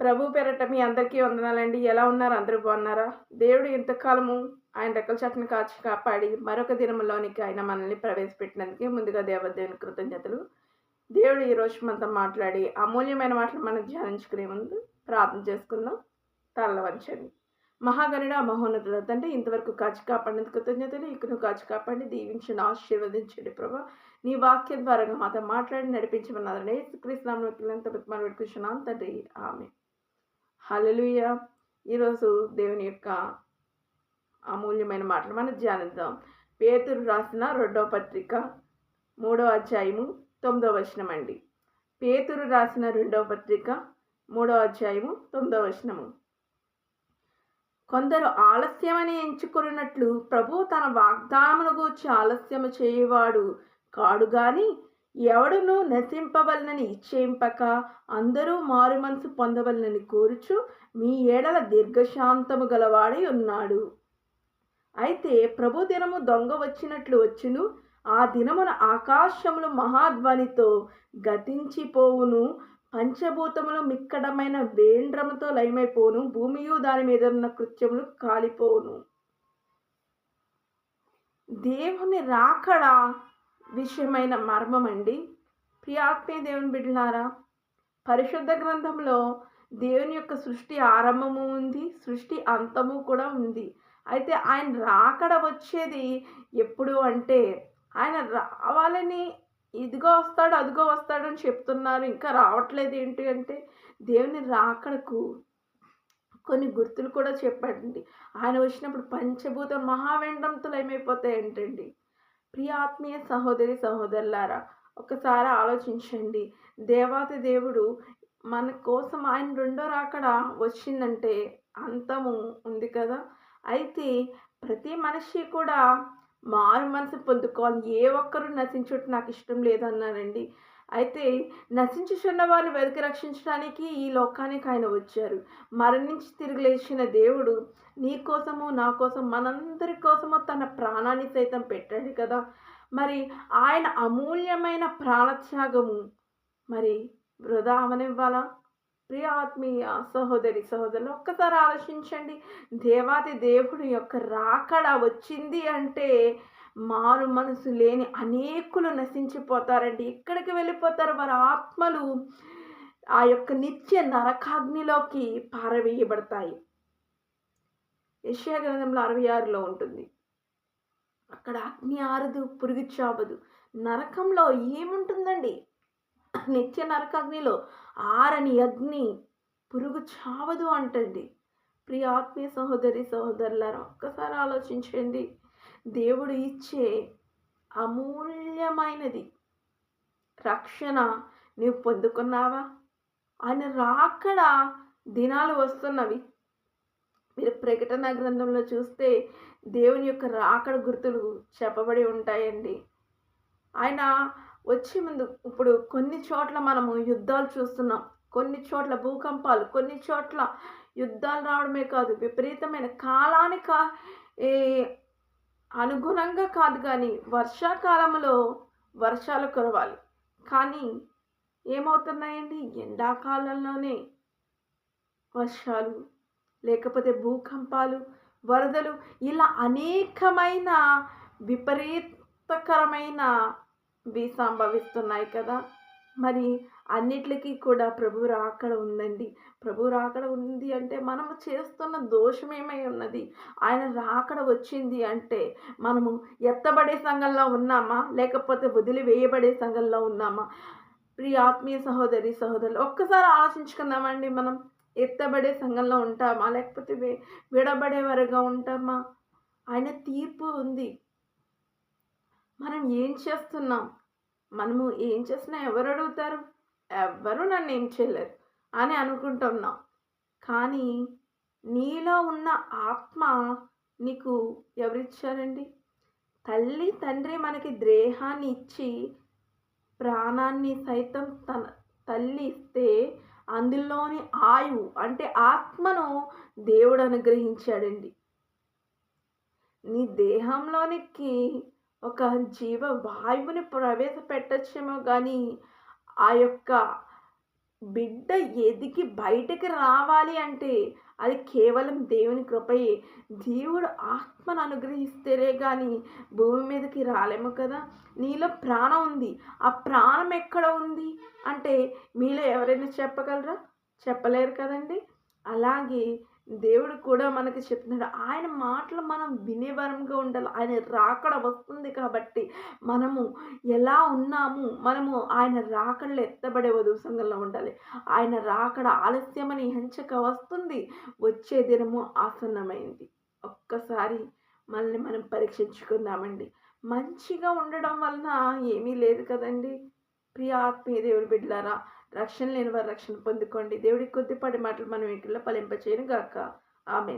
ప్రభు పేరట మీ అందరికీ వందనాలండి. ఎలా ఉన్నారు? అందరూ బాగున్నారా? దేవుడు ఇంతకాలము ఆయన రెక్కల చట్టను కాచి కాపాడి మరొక దినంలోనికి ఆయన మనల్ని ప్రవేశపెట్టినందుకే ముందుగా దేవదేవుని కృతజ్ఞతలు. దేవుడు ఈరోజు మనతో మాట్లాడి అమూల్యమైన మాటలు మనం ధ్యానించుకునే ముందు ప్రార్థన చేసుకుందాం. తల్ల వంచండి. మహాగణుడు ఆ మహోన్నతుల తండ్రి ఇంతవరకు కాచి కాపాడినందుకు కృతజ్ఞతలు. ఇక్కడ కాచి కాపాడి దీవించిన ఆశీర్వదించండి ప్రభా. నీ వాక్యం ద్వారా మాతో మాట్లాడి నడిపించమన్నారని పిల్లలంతా మనం పెట్టుకుంటున్నాం తండ్రి ఆమె హలలుయ. ఈరోజు దేవుని యొక్క అమూల్యమైన మాటలు మనం ధ్యానిద్దాం. పేతురు రాసిన రెండవ పత్రిక మూడవ అధ్యాయము తొమ్మిదవ వచనం అండి. పేతురు రాసిన రెండవ పత్రిక మూడవ అధ్యాయము తొమ్మిదవ వచనము. కొందరు ఆలస్యమని ఎంచుకున్నట్లు ప్రభు తన వాగ్దానమును గూర్చి ఆలస్యము చేయవాడు కాడు గాని ఎవడును నశింపవలనని ఇచ్చేంపక అందరూ మారు మనసు పొందవలనని కోరుచు మీ ఏడల దీర్ఘశాంతము గలవాడై ఉన్నాడు. అయితే ప్రభు దినము దొంగ వచ్చినట్లు వచ్చును ఆ దినమున ఆకాశములు మహాధ్వనితో గతించిపోవును పంచభూతములు మిక్కడమైన వేండ్రముతో లయమైపోను భూమియు దాని మీద ఉన్న కృత్యములు కాలిపోవును. దేవుని రాకడా విషయమైన మర్మం అండి ప్రియాత్మే దేవుని బిడ్డలారా పరిశుద్ధ గ్రంథంలో దేవుని యొక్క సృష్టి ఆరంభము ఉంది సృష్టి అంతము కూడా ఉంది. అయితే ఆయన రాకడ వచ్చేది ఎప్పుడు అంటే ఆయన రావాలని ఇదిగో వస్తాడు అదిగో వస్తాడు అని చెప్తున్నారు. ఇంకా రావట్లేదు ఏంటి అంటే దేవుని రాకడకు కొన్ని గుర్తులు కూడా చెప్పండి. ఆయన వచ్చినప్పుడు పంచభూత మహావెండంతులు ఏమైపోతాయి ఏంటండి ప్రియ ఆత్మీయ సహోదరి సహోదరులారా ఒకసారి ఆలోచించండి. దేవాతి దేవుడు మన కోసం ఆయన రెండో రాకడ వచ్చిందంటే అంతము ఉంది కదా? అయితే ప్రతి మనిషి కూడా మారు మనసు పొందుకోవాలి. ఏ ఒక్కరు నశించుట నాకు ఇష్టం లేదన్నారండి. అయితే నశించుచున్న వారిని వెతికి రక్షించడానికి ఈ లోకానికి ఆయన వచ్చారు. మరణించి తిరిగి లేచిన దేవుడు నీ కోసము నా కోసం మనందరి కోసము తన ప్రాణాన్ని సైతం పెట్టాడు కదా. మరి ఆయన అమూల్యమైన ప్రాణత్యాగము మరి వృధా అవనివ్వాలా? ప్రియ ఆత్మీయ సహోదరి సహోదరులు ఒక్కసారి ఆలోచించండి. దేవాది దేవుడి యొక్క రాకడ వచ్చింది అంటే మారు మనసు లేని అనేకులు నశించిపోతారండి. ఎక్కడికి వెళ్ళిపోతారు? వారి ఆత్మలు ఆ యొక్క నిత్య నరకాగ్నిలోకి పారవేయబడతాయి. యశ్యా గ్రంథంలో అరవై ఆరులో ఉంటుంది. అక్కడ అగ్ని ఆరదు పురుగు చావదు. నరకంలో ఏముంటుందండి? నిత్య నరకాగ్నిలో ఆరని అగ్ని పురుగు చావదు అంటండి. ప్రియ ఆత్మీయ సహోదరి సహోదరులారా ఒక్కసారి ఆలోచించండి. దేవుడు ఇచ్చే అమూల్యమైనది. రక్షణ నీవు పొందుకున్నావా? ఆయన రాకడ దినాలు వస్తున్నవి. మీరు ప్రకటన గ్రంథంలో చూస్తే దేవుని యొక్క రాకడ గుర్తులు చెప్పబడి ఉంటాయండి. ఆయన వచ్చే ముందు ఇప్పుడు కొన్ని చోట్ల మనము యుద్ధాలు చూస్తున్నాం. కొన్ని చోట్ల భూకంపాలు కొన్ని చోట్ల యుద్ధాలు రావడమే కాదు విపరీతమైన కాలానికి అనుగుణంగా కాదు కానీ వర్షాకాలంలో వర్షాలు కురవాలి. కానీ ఏమవుతున్నాయండి? ఎండాకాలంలోనే వర్షాలు లేకపోతే భూకంపాలు వరదలు ఇలా అనేకమైన విపరీతకరమైన సంభవిస్తున్నాయి కదా. మరి అన్నిటికీ కూడా ప్రభు రాకడ ఉందండి. ప్రభు రాకడ ఉంది అంటే మనము చేస్తున్న దోషం ఏమై ఉన్నది? ఆయన రాకడ వచ్చింది అంటే మనము ఎత్తబడే సంఘంలో ఉన్నామా? లేకపోతే వదిలి వేయబడే సంఘంలో ఉన్నామా? ప్రియ ఆత్మీయ సహోదరి సహోదరులు ఒక్కసారి ఆలోచించుకుందామండి. మనం ఎత్తబడే సంఘంలో ఉంటామా? లేకపోతే విడబడే వరగా ఉంటామా? ఆయన తీర్పు ఉంది. మనం ఏం చేస్తున్నాం? మనము ఏం చేసినా ఎవరు అడుగుతారు? ఎవ్వరు నన్ను ఏం చేయలేరు? అని అనుకుంటున్నాం. కానీ నీలో ఉన్న ఆత్మ నీకు ఎవరిచ్చారండి? తల్లి తండ్రి మనకి దేహాన్ని ఇచ్చి ప్రాణాన్ని సైతం తన తల్లి ఇస్తే అందులోని ఆయువు అంటే ఆత్మను దేవుడు అనుగ్రహించాడండి. నీ దేహంలోనికి ఒక జీవ వాయువుని ప్రవేశపెట్టచ్చేమో కానీ ఆ యొక్క బిడ్డ ఎదిగి బయటకు రావాలి అంటే అది కేవలం దేవుని కృపయే. దేవుడు ఆత్మను అనుగ్రహిస్తేనే కానీ భూమి మీదకి రాలేము కదా. నీలో ప్రాణం ఉంది. ఆ ప్రాణం ఎక్కడ ఉంది? అంటే మీలో ఎవరైనా చెప్పగలరా? చెప్పలేరు కదండి. అలాగే దేవుడు కూడా మనకి చెప్తున్నాడు ఆయన మాటలు మనం వినేవరంగా ఉండాలి. ఆయన రాకడ వస్తుంది కాబట్టి మనము ఎలా ఉన్నాము మనము ఆయన రాకడలో ఎత్తబడే వధువు సంఘంలో ఉండాలి. ఆయన రాకడ ఆలస్యమని హెంచక వస్తుంది. వచ్చే దినము ఆసన్నమైంది. ఒక్కసారి మనల్ని మనం పరీక్షించుకుందామండి. మంచిగా ఉండడం వలన ఏమీ లేదు కదండి. ప్రియ ఆత్మీయ దేవుడి బిడ్డలారా రక్షణ లేని వారు రక్షణ పొందుకోండి. దేవుడి కొద్దిపాటి మాటలు మనం వీటిల్లో ఫలింపచేయను గాక ఆమె